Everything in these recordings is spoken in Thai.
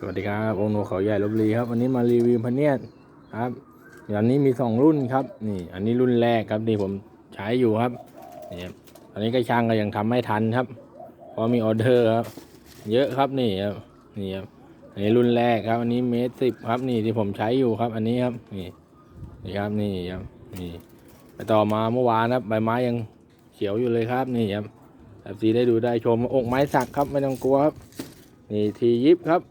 สวัสดีครับองค์หนูเขาใหญ่ลบบุรีครับ วันนี้มารีวิวพเนียดครับอันนี้มีสองรุ่นครับ นี่ อันนี้รุ่นแรกครับที่ผมใช้อยู่ครับนี่ครับอันนี้ก็ช่างก็ยังทำไม่ทันครับ เพราะมีออเดอร์ครับ เยอะครับนี่ครับนี่ครับอันนี้รุ่นแรกครับ อันนี้เมตรสิบครับ นี่ที่ผมใช้อยู่ครับ อันนี้ครับ นี่นี่ครับนี่ครับนี่ไปต่อมาเมื่อวานครับใบไม้ยังเขียวอยู่เลยครับนี่ครับแบบสีได้ดูได้ชมอกไม้สักครับไม่ต้องกลัวครับนี่ทียิบครับ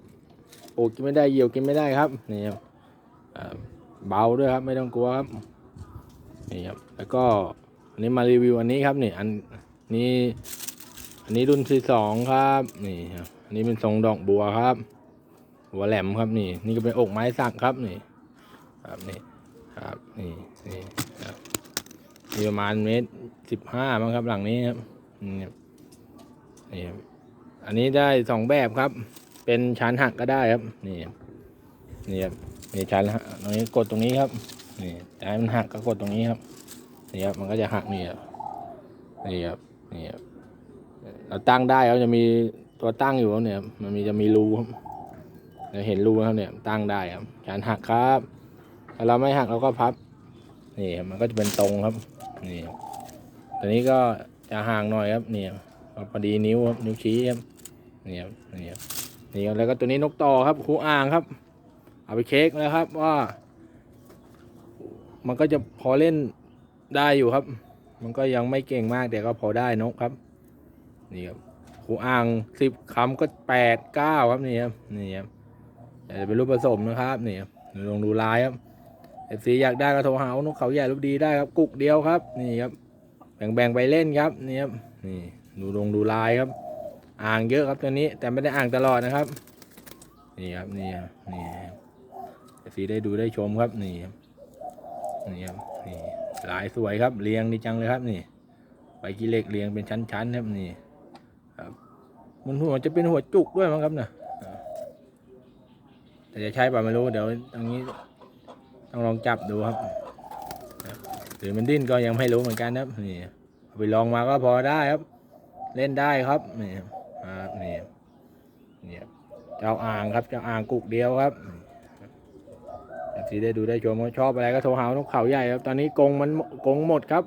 โอกินไม่ได้เหยี่ยวกินไม่ได้ครับนี่ครับเบาด้วยครับไม่ต้องกลัวครับนี่ครับแล้วก็อันนี้มารีวิวอันนี้ครับนี่อันนี้อันนี้รุ่นที่สองครับนี่ครับอันนี้เป็นทรงดอกบัวครับ หัวแหลมครับนี่นี่ก็เป็นอกไม้สักครับนี่ครับนี่ครับนี่นี่ครับมีประมาณเมตรสิบห้ามั้งครับหลังนี้ครับนี่ครับนี่ครับอันนี้ได้สองแบบครับ เป็นชั้นหักก็ได้ครับ นี่นี่ครับนี่ชั้นตรงนี้กดตรงนี้ครับ นี่จะให้มันหักก็กดตรงนี้ครับ นี่ครับมันก็จะหักนี่ครับนี่ครับนี่ครับเราตั้งได้ครับจะมีตัวตั้งอยู่ครับเนี่ย มันมีจะมีรูครับเราเห็นรูครับเนี่ยตั้งได้ครับชั้นหักครับถ้าเราไม่หักเราก็พับ นี่ครับมันก็จะเป็นตรงครับ นี่ครับตัวนี้ก็จะห่างหน่อยครับนี่ครับพอดีนิ้วครับนิ้วชี้ครับนี่ครับนี่ครับ นี่แล้วก็ตัวนี้นกต่อครับครูอ่างครับ เอาไปเคแล้วครับว่า มันก็จะพอเล่นได้อยู่ครับ มันก็ยังไม่เก่งมากแต่ก็พอได้นกครับ นี่ครับครูอ่างสิบคำก็แปดเก้าครับนี่ครับนี่ครับแต่เป็นรูปผสมนะครับนี่ครับลองดูลายครับเอฟซีอยากได้ก็โทรหานกเขาใหญ่รูปดีได้ครับ กุกเดียวครับ นี่ครับ แบ่งๆไปเล่นครับนี่ครับนี่ดูลงดูลายครับ อ่างเยอะครับตัวนี้ แต่ไม่ได้อ่างตลอดนะครับ นี่ครับนี่ครับนี่สีได้ดูได้ชมครับนี่ครับนี่ครับนี่หลายสวยครับเรียงดีจังเลยครับนี่ใบกีเล็กเรียงเป็นชั้นๆครับนี่ครับมันหัวจะเป็นหัวจุกด้วยมั้งครับนะอ่าแต่จะใช่ป่ะไม่รู้เดี๋ยวตรงนี้ต้องลองจับดูครับหรือมันดิ้นก็ยังไม่รู้เหมือนกันนะครับนี่ไปลองมาก็พอได้ครับ เล่นได้ครับนี่ ครับนี่นี่ครับเจ้าอ่างครับเจ้าอ่างกุกเดียวครับสีได้ดูได้ชมชอบอะไรก็โทรหานกเขาใหญ่ครับ ตอนนี้กรงมันกรงหมดครับ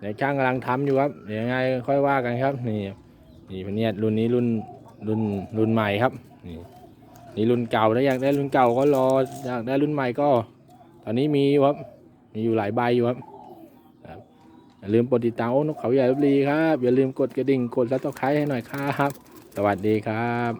เดี๋ยวช่างกำลังทำอยู่ครับเดี๋ยวยังไงค่อยว่ากันครับ นี่นี่พเนียรุ่นนี้รุ่นรุ่นรุ่นใหม่ครับ นี่นี่รุ่นเก่าถ้าอยากได้รุ่นเก่าก็รออยากได้รุ่นใหม่ก็ ตอนนี้มีอยู่ครับ มีอยู่หลายใบอยู่ครับ อย่าลืมกดติดตามโอ้นกเขาใหญ่ลบบุรีครับ อย่าลืมกดกระดิ่งกดซับสไครต์ให้หน่อยครับ สวัสดีครับ